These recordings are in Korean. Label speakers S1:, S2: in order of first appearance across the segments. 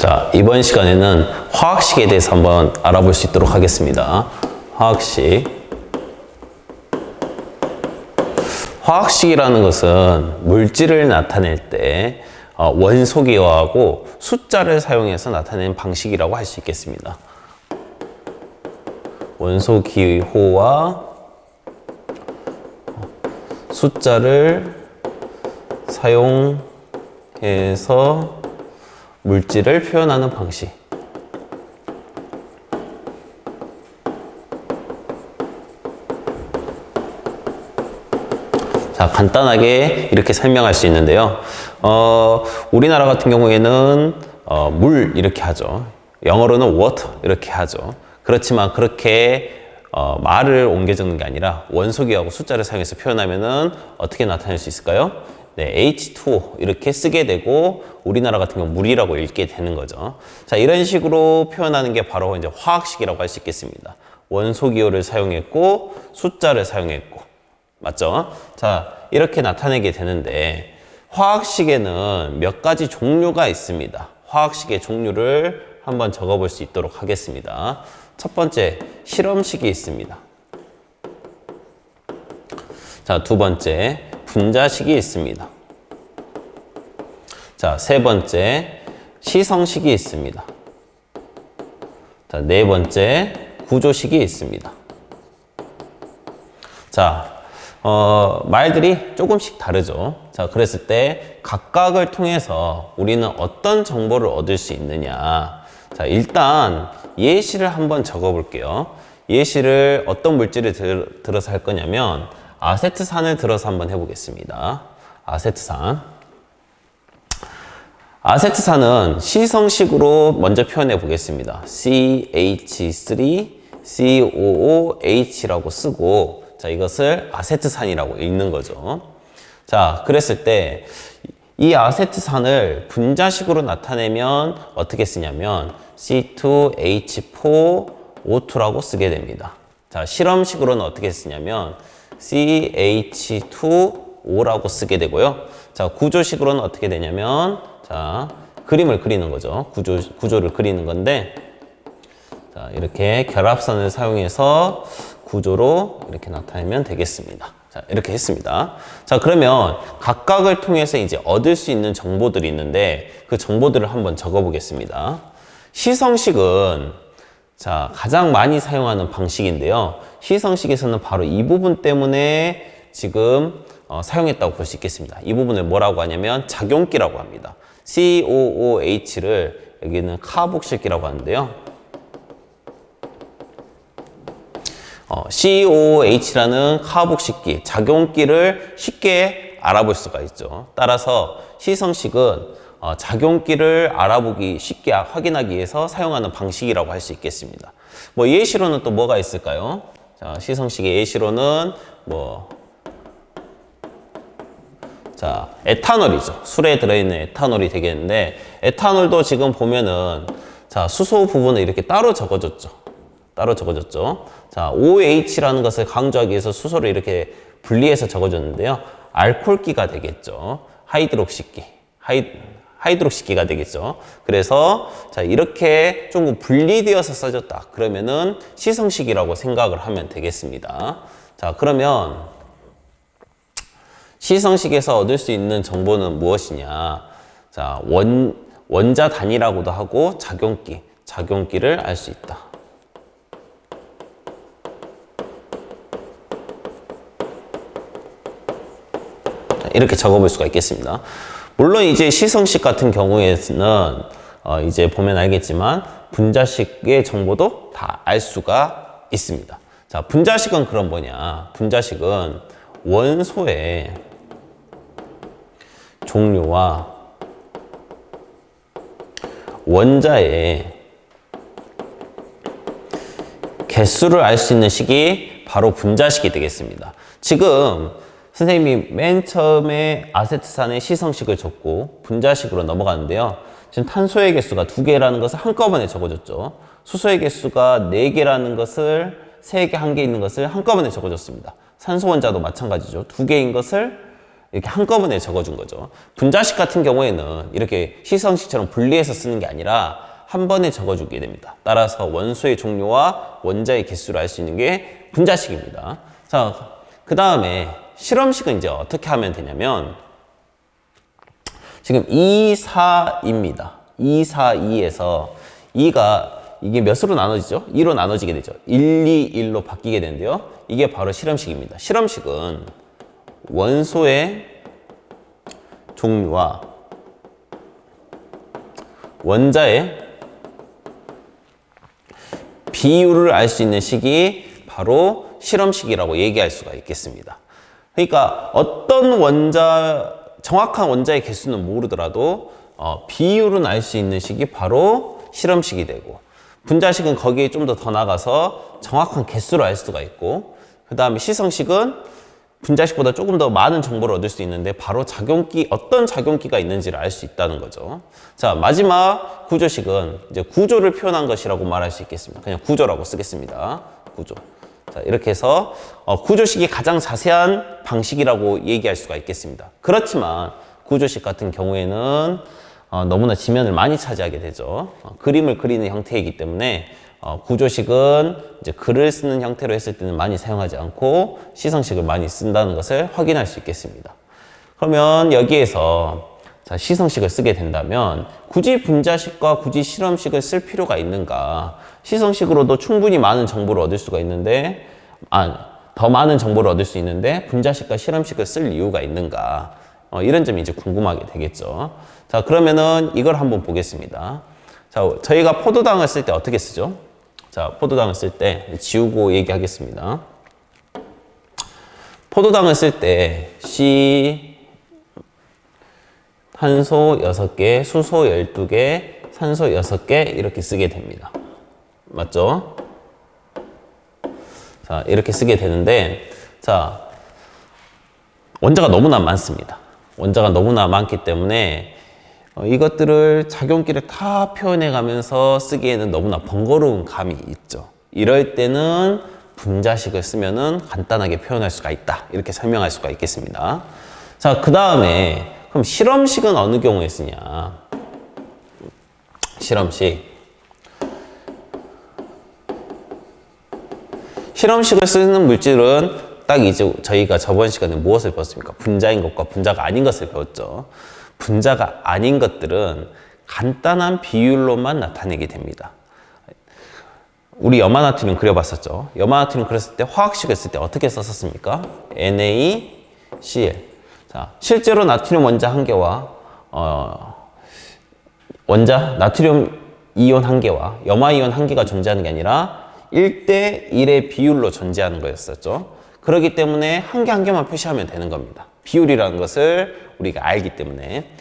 S1: 자, 이번 시간에는 화학식에 대해서 한번 알아볼 수 있도록 하겠습니다. 화학식. 화학식이라는 것은 물질을 나타낼 때 어, 원소 기호하고 숫자를 사용해서 나타내는 방식이라고 할 수 있겠습니다. 원소 기호와 숫자를 사용해서 물질을 표현하는 방식. 자, 간단하게 이렇게 설명할 수 있는데요. 어, 우리나라 같은 경우에는 어, 물 이렇게 하죠. 영어로는 water 이렇게 하죠. 그렇지만 그렇게 어, 말을 옮겨 적는 게 아니라 원소기하고 숫자를 사용해서 표현하면은 어떻게 나타낼 수 있을까요? 네, H2O 이렇게 쓰게 되고 우리나라 같은 경우 물이라고 읽게 되는 거죠. 자, 이런 식으로 표현하는 게 바로 이제 화학식이라고 할 수 있겠습니다. 원소 기호를 사용했고 숫자를 사용했고 맞죠? 자, 이렇게 나타내게 되는데 화학식에는 몇 가지 종류가 있습니다. 화학식의 종류를 한번 적어 볼 수 있도록 하겠습니다. 첫 번째, 실험식이 있습니다. 자, 두 번째, 분자식이 있습니다. 자, 세 번째, 시성식이 있습니다. 자, 네 번째, 구조식이 있습니다. 자, 어, 말들이 조금씩 다르죠. 자, 그랬을 때 각각을 통해서 우리는 어떤 정보를 얻을 수 있느냐. 자, 일단 예시를 한번 적어 볼게요. 예시를 어떤 물질을 들, 들어서 할 거냐면 아세트 산을 들어서 한번 해보겠습니다. 아세트 산. 아세트 산은 시성식으로 먼저 표현해 보겠습니다. CH3 COOH라고 쓰고 자, 이것을 아세트산이라고 읽는 거죠. 자, 그랬을 때 이 아세트산을 분자식으로 나타내면 어떻게 쓰냐면 C2H4O2라고 쓰게 됩니다. 자, 실험식으로는 어떻게 쓰냐면 CH2O라고 쓰게 되고요. 자, 구조식으로는 어떻게 되냐면 자, 그림을 그리는 거죠. 구조, 구조를 그리는 건데 자, 이렇게 결합선을 사용해서 구조로 이렇게 나타내면 되겠습니다. 자, 이렇게 했습니다. 자, 그러면 각각을 통해서 이제 얻을 수 있는 정보들이 있는데 그 정보들을 한번 적어 보겠습니다. 시성식은 자, 가장 많이 사용하는 방식인데요. 시성식에서는 바로 이 부분 때문에 지금 어, 사용했다고 볼 수 있겠습니다. 이 부분을 뭐라고 하냐면 작용기라고 합니다. COOH를 여기는 카복실기라고 하는데요. 어, COOH라는 카복식기, 작용기를 쉽게 알아볼 수가 있죠. 따라서 시성식은 어, 작용기를 알아보기 쉽게 확인하기 위해서 사용하는 방식이라고 할 수 있겠습니다. 뭐 예시로는 또 뭐가 있을까요? 자, 시성식의 예시로는 뭐 자, 에탄올이죠. 술에 들어있는 에탄올이 되겠는데 에탄올도 지금 보면은 자, 수소 부분을 이렇게 따로 적어줬죠. 따로 적어줬죠. 자, OH라는 것을 강조하기 위해서 수소를 이렇게 분리해서 적어줬는데요. 알콜기가 되겠죠. 하이드록시기. 하이, 하이드록시기가 되겠죠. 그래서 자, 이렇게 조금 분리되어서 써졌다. 그러면은 시성식이라고 생각을 하면 되겠습니다. 자, 그러면 시성식에서 얻을 수 있는 정보는 무엇이냐? 자, 원, 원자 단위라고도 하고 작용기, 작용기를 알 수 있다. 이렇게 적어볼 수가 있겠습니다. 물론 이제 시성식 같은 경우에는 어 이제 보면 알겠지만 분자식의 정보도 다 알 수가 있습니다. 자, 분자식은 그럼 뭐냐? 분자식은 원소의 종류와 원자의 개수를 알 수 있는 식이 바로 분자식이 되겠습니다. 지금 선생님이 맨 처음에 아세트산의 시성식을 줬고 분자식으로 넘어가는데요. 지금 탄소의 개수가 두 개라는 것을 한꺼번에 적어줬죠. 수소의 개수가 네 개라는 것을 세 개, 한 개 있는 것을 한꺼번에 적어줬습니다. 산소 원자도 마찬가지죠. 두 개인 것을 이렇게 한꺼번에 적어준 거죠. 분자식 같은 경우에는 이렇게 시성식처럼 분리해서 쓰는 게 아니라 한 번에 적어주게 됩니다. 따라서 원소의 종류와 원자의 개수를 알 수 있는 게 분자식입니다. 자, 그 다음에 실험식은 이제 어떻게 하면 되냐면 지금 2, 4입니다. 2, 4, 2에서 2가 이게 몇으로 나눠지죠? 2로 나눠지게 되죠. 1, 2, 1로 바뀌게 되는데요. 이게 바로 실험식입니다. 실험식은 원소의 종류와 원자의 비율을 알 수 있는 식이 바로 실험식이라고 얘기할 수가 있겠습니다. 그러니까 어떤 원자, 정확한 원자의 개수는 모르더라도 어, 비율은 알 수 있는 식이 바로 실험식이 되고 분자식은 거기에 좀 더 더 나가서 정확한 개수를 알 수가 있고 그 다음에 시성식은 분자식보다 조금 더 많은 정보를 얻을 수 있는데 바로 작용기 어떤 작용기가 있는지를 알 수 있다는 거죠. 자 마지막 구조식은 이제 구조를 표현한 것이라고 말할 수 있겠습니다. 그냥 구조라고 쓰겠습니다. 구조. 자 이렇게 해서 어, 구조식이 가장 자세한 방식이라고 얘기할 수가 있겠습니다. 그렇지만 구조식 같은 경우에는 어, 너무나 지면을 많이 차지하게 되죠. 어, 그림을 그리는 형태이기 때문에 어, 구조식은 이제 글을 쓰는 형태로 했을 때는 많이 사용하지 않고 시성식을 많이 쓴다는 것을 확인할 수 있겠습니다. 그러면 여기에서 자, 시성식을 쓰게 된다면 굳이 분자식과 굳이 실험식을 쓸 필요가 있는가? 시성식으로도 충분히 많은 정보를 얻을 수가 있는데, 아, 더 많은 정보를 얻을 수 있는데 분자식과 실험식을 쓸 이유가 있는가? 어, 이런 점이 이제 궁금하게 되겠죠. 자, 그러면은 이걸 한번 보겠습니다. 자, 저희가 포도당을 쓸 때 어떻게 쓰죠? 자, 포도당을 쓸 때 지우고 얘기하겠습니다. 포도당을 쓸 때 C 탄소 6개, 수소 12개, 산소 6개 이렇게 쓰게 됩니다. 맞죠? 자, 이렇게 쓰게 되는데 자, 원자가 너무나 많습니다. 원자가 너무나 많기 때문에 어, 이것들을 작용기를 다 표현해 가면서 쓰기에는 너무나 번거로운 감이 있죠. 이럴 때는 분자식을 쓰면은 간단하게 표현할 수가 있다. 이렇게 설명할 수가 있겠습니다. 자, 그 다음에 그럼 실험식은 어느 경우에 쓰냐? 실험식. 실험식을 쓰는 물질은 딱 이제 저희가 저번 시간에 무엇을 배웠습니까? 분자인 것과 분자가 아닌 것을 배웠죠. 분자가 아닌 것들은 간단한 비율로만 나타내게 됩니다. 우리 염화나트륨 그려봤었죠. 염화나트륨 그렸을 때 화학식을 쓸 때 어떻게 썼었습니까? NaCl. 자, 실제로 나트륨 원자 한 개와 어, 원자 나트륨 이온 한 개와 염화 이온 한 개가 존재하는 게 아니라 1대 1의 비율로 존재하는 거였었죠. 그렇기 때문에 한개한 개만 표시하면 되는 겁니다. 비율이라는 것을 우리가 알기 때문에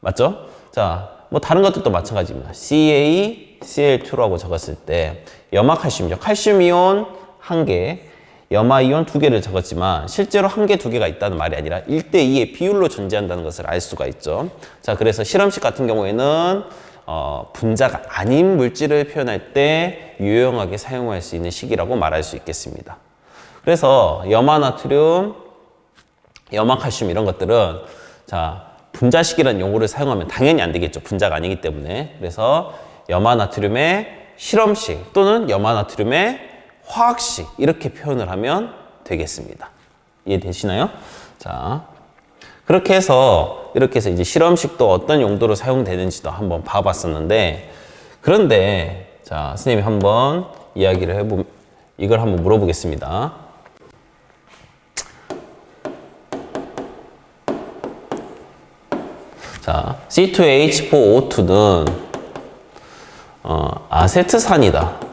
S1: 맞죠? 자, 뭐 다른 것들도 마찬가지입니다. CA, CL2라고 적었을 때 염화 칼슘이죠. 칼슘 이온 한 개, 염화 이온 두 개를 적었지만 실제로 한 개, 두 개가 있다는 말이 아니라 1대2의 비율로 존재한다는 것을 알 수가 있죠. 자, 그래서 실험식 같은 경우에는 어, 분자가 아닌 물질을 표현할 때 유용하게 사용할 수 있는 식이라고 말할 수 있겠습니다. 그래서 염화나트륨, 염화칼슘 이런 것들은 자 분자식이라는 용어를 사용하면 당연히 안 되겠죠. 분자가 아니기 때문에. 그래서 염화나트륨의 실험식 또는 염화나트륨의 화학식 이렇게 표현을 하면 되겠습니다. 이해되시나요? 자 그렇게 해서 이렇게 해서 이제 실험식도 어떤 용도로 사용되는지도 한번 봐봤었는데 그런데 자 선생님이 한번 이야기를 해보 이걸 한번 물어보겠습니다. 자, C2H4O2는 어, 아세트산이다.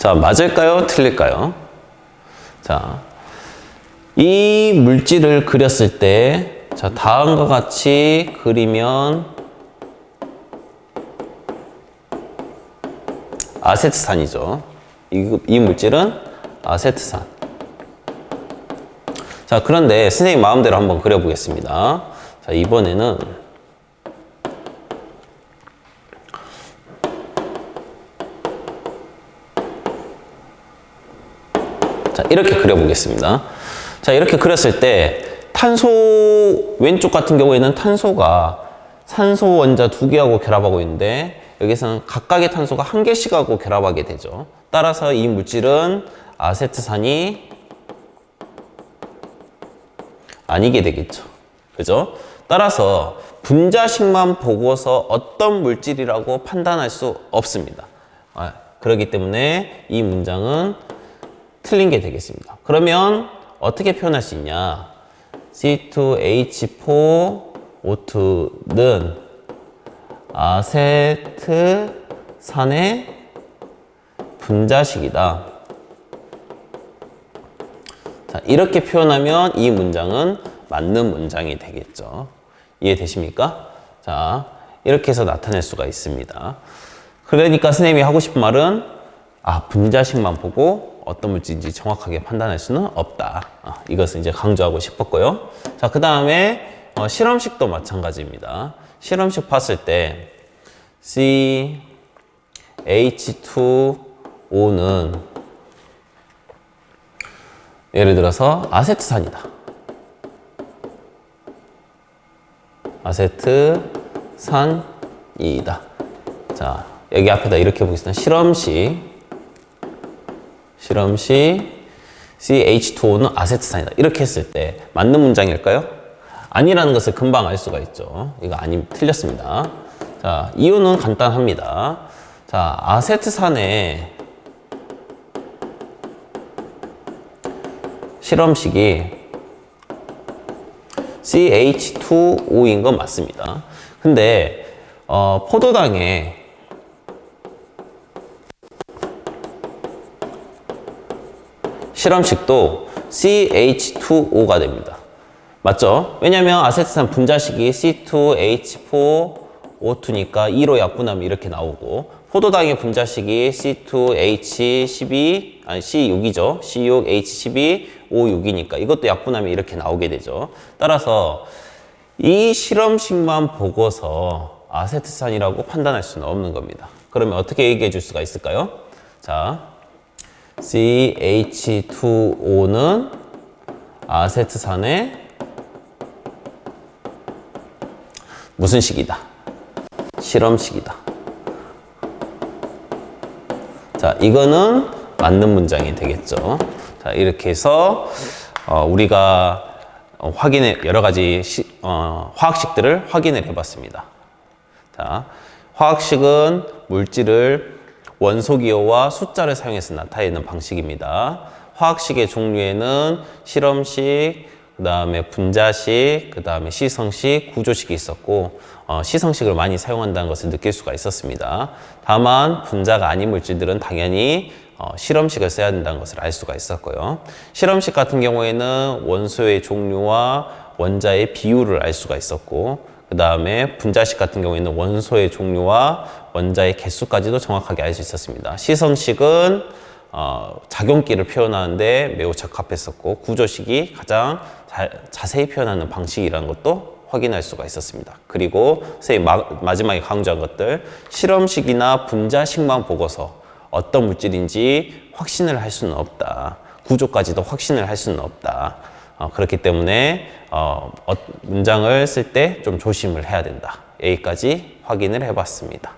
S1: 자, 맞을까요? 틀릴까요? 자, 이 물질을 그렸을 때, 자, 다음과 같이 그리면 아세트산이죠. 이, 이 물질은 아세트산. 자, 그런데 선생님 마음대로 한번 그려보겠습니다. 자, 이번에는 이렇게 그려보겠습니다. 자, 이렇게 그렸을 때 탄소 왼쪽 같은 경우에는 탄소가 산소 원자 두 개하고 결합하고 있는데 여기서는 각각의 탄소가 한 개씩 하고 결합하게 되죠. 따라서 이 물질은 아세트산이 아니게 되겠죠. 그죠? 따라서 분자식만 보고서 어떤 물질이라고 판단할 수 없습니다. 아, 그렇기 때문에 이 문장은 틀린 게 되겠습니다. 그러면 어떻게 표현할 수 있냐? C2H4O2는 아세트산의 분자식이다. 자, 이렇게 표현하면 이 문장은 맞는 문장이 되겠죠. 이해되십니까? 자, 이렇게 해서 나타낼 수가 있습니다. 그러니까 선생님이 하고 싶은 말은 아, 분자식만 보고 어떤 물질인지 정확하게 판단할 수는 없다. 아, 이것을 이제 강조하고 싶었고요. 자, 그 다음에 어, 실험식도 마찬가지입니다. 실험식 봤을 때 CH2O는 예를 들어서 아세트산이다. 아세트산이다. 자, 여기 앞에다 이렇게 보겠습니다. 실험식. 실험식 CH2O는 아세트산이다. 이렇게 했을 때 맞는 문장일까요? 아니라는 것을 금방 알 수가 있죠. 이거 아니 틀렸습니다. 자, 이유는 간단합니다. 자, 아세트산의 실험식이 CH2O인 건 맞습니다. 근데 어, 포도당에 실험식도 CH2O가 됩니다. 맞죠? 왜냐면 아세트산 분자식이 C2H4O2니까 2로 약분하면 이렇게 나오고 포도당의 분자식이 C2H12 아니 C6이죠. C6H12O6이니까 이것도 약분하면 이렇게 나오게 되죠. 따라서 이 실험식만 보고서 아세트산이라고 판단할 수는 없는 겁니다. 그러면 어떻게 얘기해 줄 수가 있을까요? 자, CH2O는 아세트산의 무슨 식이다? 실험식이다. 자, 이거는 맞는 문장이 되겠죠. 자, 이렇게 해서 어, 우리가 어, 확인해 여러 가지 시, 어, 화학식들을 확인을 해봤습니다. 자, 화학식은 물질을 원소 기호와 숫자를 사용해서 나타내는 방식입니다. 화학식의 종류에는 실험식, 그 다음에 분자식, 그 다음에 시성식, 구조식이 있었고 어, 시성식을 많이 사용한다는 것을 느낄 수가 있었습니다. 다만 분자가 아닌 물질들은 당연히 어, 실험식을 써야 된다는 것을 알 수가 있었고요. 실험식 같은 경우에는 원소의 종류와 원자의 비율을 알 수가 있었고 그 다음에 분자식 같은 경우에는 원소의 종류와 원자의 개수까지도 정확하게 알 수 있었습니다. 시성식은 어, 작용기를 표현하는데 매우 적합했었고 구조식이 가장 자, 자세히 표현하는 방식이라는 것도 확인할 수가 있었습니다. 그리고 선생님 마, 마지막에 강조한 것들 실험식이나 분자식만 보고서 어떤 물질인지 확신을 할 수는 없다. 구조까지도 확신을 할 수는 없다. 어, 그렇기 때문에 어, 어, 문장을 쓸 때 좀 조심을 해야 된다. 여기까지 확인을 해봤습니다.